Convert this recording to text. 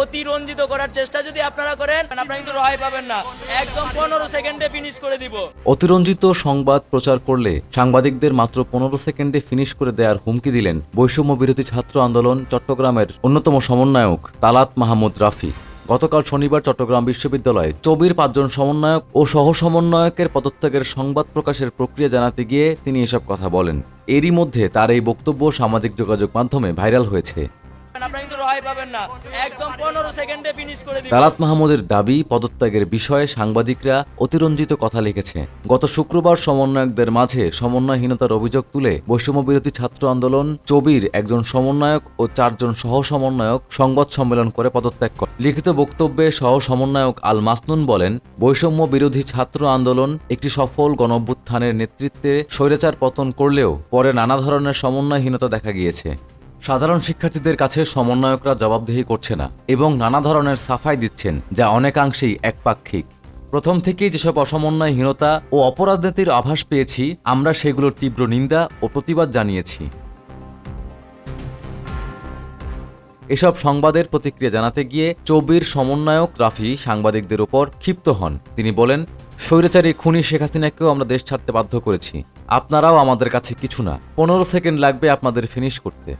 অতিরঞ্জিত করার চেষ্টা যদি আপনারা করেন, আপনারা কিন্তু রেহাই পাবেন না। একদম পনেরো সেকেন্ডে ফিনিশ করে দিব। অতিরঞ্জিত সংবাদ প্রচার করলে সাংবাদিকদের মাত্র পনেরো সেকেন্ডে ফিনিশ করে দেওয়ার হুমকি দিলেন বৈষম্য বিরোধী ছাত্র আন্দোলন চট্টগ্রামের অন্যতম সমন্বয়ক তালাত মাহমুদ রাফি। গতকাল শনিবার চট্টগ্রাম বিশ্ববিদ্যালয়ে চবির পাঁচজন সমন্বয়ক ও সহ সমন্বয়কের পদত্যাগের সংবাদ প্রকাশের প্রক্রিয়া জানাতে গিয়ে তিনি এসব কথা বলেন। এরই মধ্যে তার এই বক্তব্য সামাজিক যোগাযোগ মাধ্যমে ভাইরাল হয়েছে। আপনারা তালাত মাহমুদের দাবি, পদত্যাগের বিষয়ে সাংবাদিকরা অতিরঞ্জিত কথা লিখেছে। গত শুক্রবার সমন্বয়কদের মাঝে সমন্বয়হীনতার অভিযোগ তুলে বৈষম্য বিরোধী ছাত্র আন্দোলন চবির একজন সমন্বয়ক ও চারজন সহ সমন্বয়ক সংবাদ সম্মেলন করে পদত্যাগ করে লিখিত বক্তব্যে সহ সমন্বয়ক আল মাসনুন বলেন বৈষম্য বিরোধী ছাত্র আন্দোলন একটি সফল গণভ্যুত্থানের নেতৃত্বে স্বৈরাচার পতন করলেও পরে নানা ধরনের সমন্বয়হীনতা দেখা গিয়েছে। সাধারণ শিক্ষার্থীদের কাছে সমন্বয়করা জবাবদিহি করছে না এবং নানা ধরনের সাফাই দিচ্ছেন, যা অনেকাংশেই একপাক্ষিক। প্রথম থেকেই যেসব অসমন্বয়হীনতা ও অপরাজনীতির আভাস পেয়েছি, আমরা সেগুলোর তীব্র নিন্দা ও প্রতিবাদ জানিয়েছি। এসব সংবাদের প্রতিক্রিয়া জানাতে গিয়ে চৌবির সমন্বয়ক রাফি সাংবাদিকদের ওপর ক্ষিপ্ত হন। তিনি বলেন, স্বৈরাচারী খুনি শেখ হাসিনাকেও আমরা দেশ ছাড়তে বাধ্য করেছি। আপনারাও আমাদের কাছে কিছু না। পনেরো সেকেন্ড লাগবে আপনাদের ফিনিশ করতে।